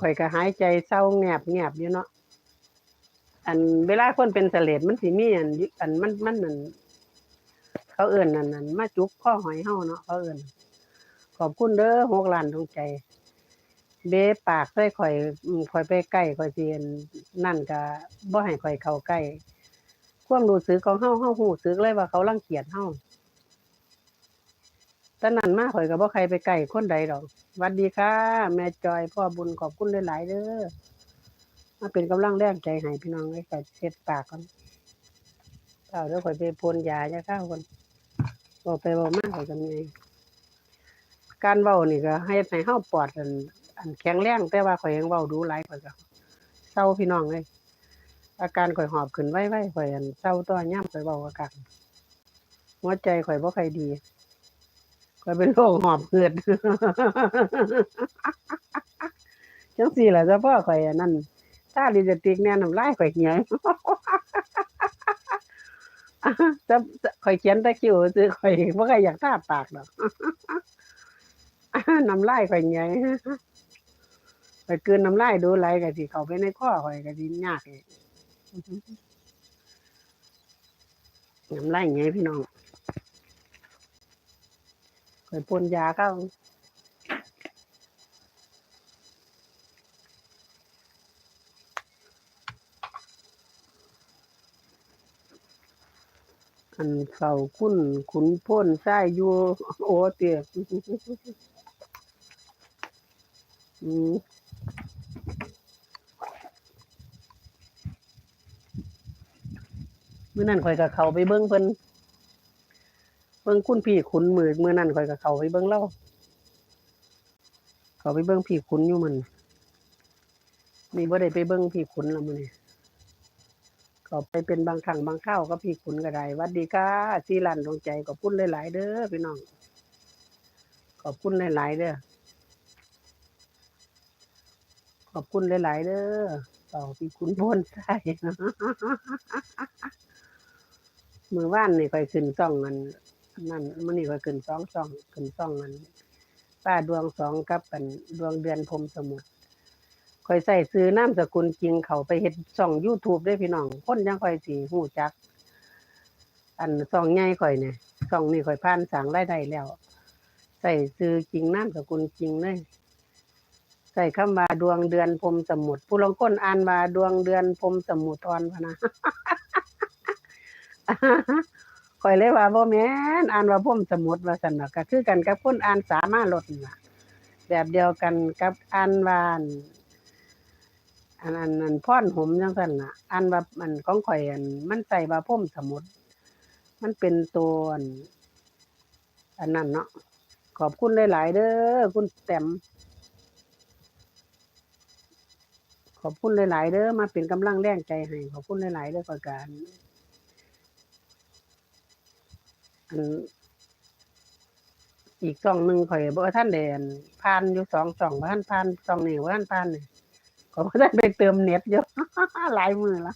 ข่อยก็หายใจเศร้าแงบแงบอยู่เนาะอันเวลาคนเป็นเสลดมันสิมีอันอันมันมันนั่นเขาเอื่นนั่นนั่นมาจุกข้อหอยเฮาเนาะเขาเอื่นขอบคุณเด้อหกล้านดวงใจ เบ้ปากใส่ข่อยข่อยไปใกล้ข่อยสิอันนั่นก็บ่ให้ข่อยเข้าใกล้ความรู้สึกของเฮาเฮาฮู้สึกเลยว่าเขารังเกียจเฮา ต่นั้นมาข่อยก็บ่ใครไปใกล้คนใดดอกหวัดดีค่ะ แม่จอยพ่อบุญขอบคุณหลายๆเด้อมาเป็นกำลังแรงใจให้พี่น้องไว้ข่อยเช็ดปากก่อนเปล่าเดี๋ยวข่อยไปพ่นยาจะเข้าคนบอกไปบอกมาข่อยก็มีการเว้านี่ก็ให้ให้เฮาปอดอันอันแข็งแรงแต่ว่าข่อยยังเว้าดูหลายข่อยก็เศร้าพี่น้องเลยอาการข่อยหอบขึ้นไว้ไว้ข่อยอันเศร้าตัวย่ำข่อยเว้าอาการหัวใจข่อยบ่ค่อยดี ข่อยเป็นโรคหอบหืดจังซี่แหละเฉพาะข่อยอันนั้นถ้าลิปสติกแน่น้ำลายข่อยเหี่ยวจะข่อยเขียนต่คิ้วซื้อข่อยบ่ค่อยอยากทาปากดอกน้ำลายข่อยเหี่ยวไปกลืนน้ำลายดูไหลก็สิเขาไปในคอข่อยก็สิยากอีกน้ำลายไงพี่น้อง ข่อยพ่นยาเข้าอันเขาคุ้นขุนพ่นใส่อยู่โอเตียอืมมื้อนั้นข่อยก็เขาไปเบิ่งเพิ่น เบิ่งคุณพี่ขุนมือมื้อนั้นข่อยก็เขาไปเบิ่งเล่าเขาไปเบิ่งพี่ขุนอยู่มันนี่บ่ได้ไปเบิ่งพี่ขุนแล้วมื้อนี้เขาไปเป็นบางครั้งบางคราวก็พี่ขุนก็ได้วัดดีค่ะสีลันดวงใจขอบคุณหลายๆเด้อพี่น้องขอบคุณหลายๆเด้อขอบคุณหลายๆเด้อต่อพี่ขุนพ้นใช่มือว่านนี่คอยขึ้นซ่องมัน นั่นมื้อนี้ค่อยขึ้นสองซ่องขึ้นซ่องมันป้าดวงสองกับอันดวงเดือนพรมสมุทรคอยใส่ซื้อนามสกุลจริงเขาไปเฮ็ดช่อง YouTube ได้พี่น้องคนยังคอยสิฮู้จัก อันซ่องใหญ่คอยเนี่ยซ่องนี้คอยผ่านสร้างรายได้แล้ว ใส่ซื้อจริงนามสกุลจริงเลยใส่คำว่าดวงเดือนพรมสมุทรผู้ลางคนอ่านว่าดวงเดือนพรมสมุทรพนะ ข่อยเลยว่าบ่แม่นอ่านว่าพ่มสมุดว่าซั่นเน่ะก็คือกันกับคนอ่านสามารถลดน่ะแบบเดียวกันกับอ่านว่าอันอันอันพรหมจังซั่นน่ะอ่านว่ามันของข่อยอันมันใส่ว่าพ่มสมุดมันเป็นตัวอันนั้นเนาะขอบคุณหลายๆเด้อคุณแต้มขอบคุณหลายๆเด้อมาเป็นกำลังแรงใจให้ขอบคุณหลายๆเด้อข่อยการ อันอีกช่องหนึ่งข่อยบ่ท่านเดนผ่านอยู่สองช่องบ่ท่านผ่านช่องนี้บ่ท่านผ่านนี่ก็บ่ได้ไปเติมเน็ตอยู่ หลายมื้อละ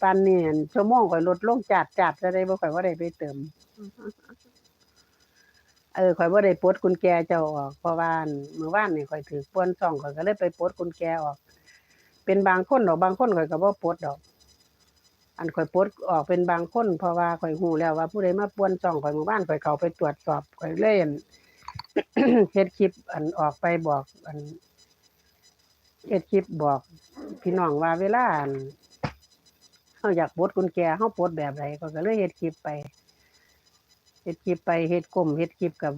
ปานนี้อันชั่วโมงข่อยลดลงจัดจัดจะได้บ่ข่อยบ่ได้ไปเติม เออข่อยบ่ได้ปลดกุญแจเจ้าออกเพราะว่าอั่นมื้อวานนี่ข่อยถือป่วนช่องข่อยก็เลยไปปลดกุญแจออก เป็นบางคนดอกบางคนข่อยก็บ่ปลดดอก อันข่อยปลดออกเป็นบางคนเพราะว่าข่อยฮู้แล้วว่าผู้ใดมาป่วนช่องข่อยหมู่บ้านข่อยเขาไปตรวจสอบข่อยเล่นเฮ็ดคลิป อันออกไปบอก อันเฮ็ดคลิปบอกพี่น้องว่าเวลาอันเฮาอยากปลดกุญแจเฮาปลดแบบใดก็ก็เลยเฮ็ดคลิปไปเฮ็ดคลิปไปเฮ็ดก้มเฮ็ดคลิปกับ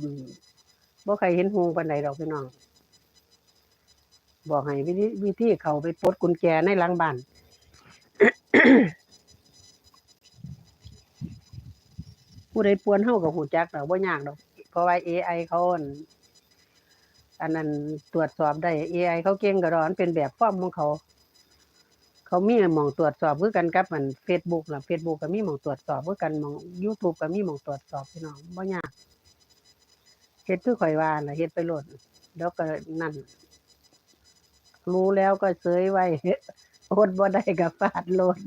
บ่ใครเห็นฮูปานใดดอกพี่น้อง บอกให้วิธีวิธีเขาไปปลดกุญแจในหลังบ้าน ผู้ใดป่วนเฮาก็ฮู้จักดอกบ่ยากดอก เพราะว่า AI เขาอั่นอันนั้นตรวจสอบได้ AI เขาเก่งก็ดอนเป็นแบบฟอร์มของเขา เขามีหมองตรวจสอบคือกันกับอัน Facebook ล่ะ Facebook ก็มีหมองตรวจสอบคือกันหมอง YouTube ก็มีหมองตรวจสอบพี่น้องบ่ยากเฮ็ดคือข่อยว่าน่ะเฮ็ดไปโลดเดี๋ยวก็นั่น รู้แล้วก็เสยไว้อดบ่ได้ก็ฟาดโลด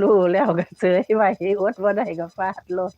รู้แล้วก็เสยไว้อดบ่ได้ก็ฟาดโลด